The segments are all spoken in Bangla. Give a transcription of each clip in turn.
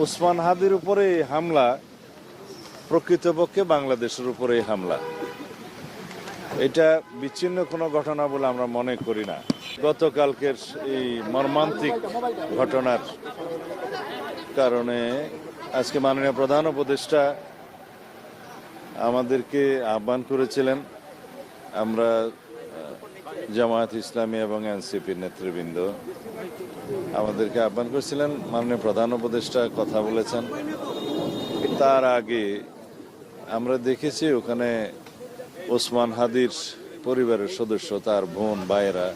ওসমান হাদির উপরে এই হামলা, প্রকৃতপক্ষে বাংলাদেশের উপরে হামলা। এটা বিচ্ছিন্ন কোনো ঘটনা বলে আমরা মনে করি না। গতকালকের এই মর্মান্তিক ঘটনার কারণে আজকে মাননীয় প্রধান উপদেষ্টা আমাদেরকে আহ্বান করেছিলেন। আমরা জামায়াত ইসলামী এবং এনসিপির নেতৃবৃন্দ। আমাদেরকে আহ্বান করছিলেন, মাননীয় প্রধান উপদেষ্টা কথা বলেছেন। তার আগে আমরা দেখেছি ওখানে ওসমান হাদির পরিবারের সদস্য, তার বোন, ভাইয়েরা,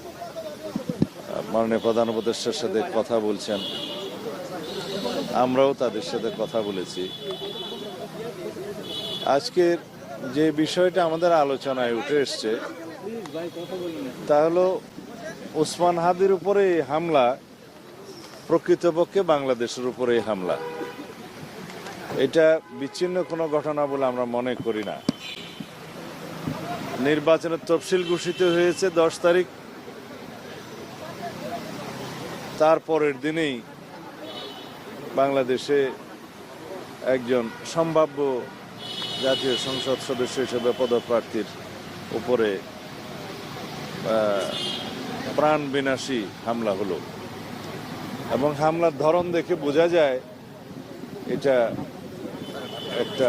মাননীয় প্রধান উপদেষ্টার সাথে কথা বলছেন। আমরাও তাদের সাথে কথা বলেছি। আজকের যে বিষয়টা আমাদের আলোচনায় উঠে এসছে তা হলো ওসমান হাদির উপরে হামলা, প্রকৃতপক্ষে বাংলাদেশের উপরে হামলা। এটা বিচ্ছিন্ন কোনো ঘটনা বলে আমরা মনে করি না। নির্বাচনের তফসিল ঘোষিত হয়েছে দশ তারিখ। তারপরের দিনেই বাংলাদেশে একজন সম্ভাব্য জাতীয় সংসদ সদস্য হিসেবে পদপ্রার্থীর উপরে প্রাণ বিনাশী হামলা হলো। এবং হামলার ধরন দেখে বোঝা যায়, এটা একটা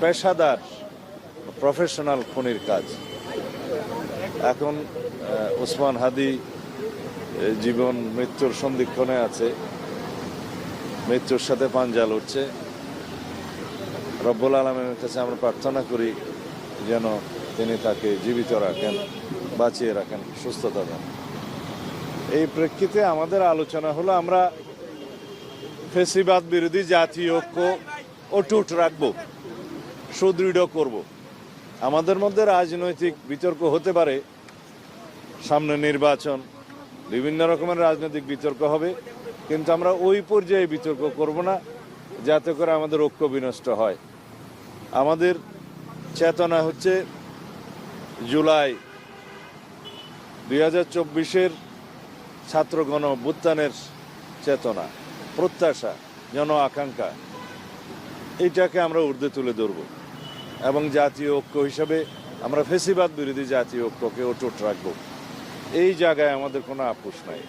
পেশাদার প্রফেশনাল খুনির কাজ। এখন ওসমান হাদি জীবন মৃত্যুর সন্ধিক্ষণে আছে। মৃত্যুর সাথে পাঞ্জা লড়ছে। রব্বুল আলমের কাছে আমরা প্রার্থনা করি যেন তিনি তাকে জীবিত রাখেন, বাঁচিয়ে রাখেন, সুস্থতা দেন। এই প্রেক্ষিতে আমাদের আলোচনা হলো, আমরা ফেসিবাদ বিরোধী জাতীয় ঐক্য অটুট রাখব, সুদৃঢ় করব। আমাদের মধ্যে রাজনৈতিক বিতর্ক হতে পারে। সামনে নির্বাচন, বিভিন্ন রকমের রাজনৈতিক বিতর্ক হবে, কিন্তু আমরা ওই পর্যায়ে বিতর্ক করব না, যাতে করে আমাদের ঐক্য বিনষ্ট হয়। আমাদের চেতনা হচ্ছে জুলাই দুই হাজার চব্বিশের ছাত্রগণ অভ্যুত্থানের চেতনা, প্রত্যাশা, জন আকাঙ্ক্ষা এইটাকে আমরা ঊর্ধ্বে তুলে ধরব এবং জাতীয় ঐক্য হিসাবে আমরা ফেসিবাদ বিরোধী জাতীয় ঐক্যকে অটুট রাখব। এই জায়গায় আমাদের কোনো আপোষ নাই।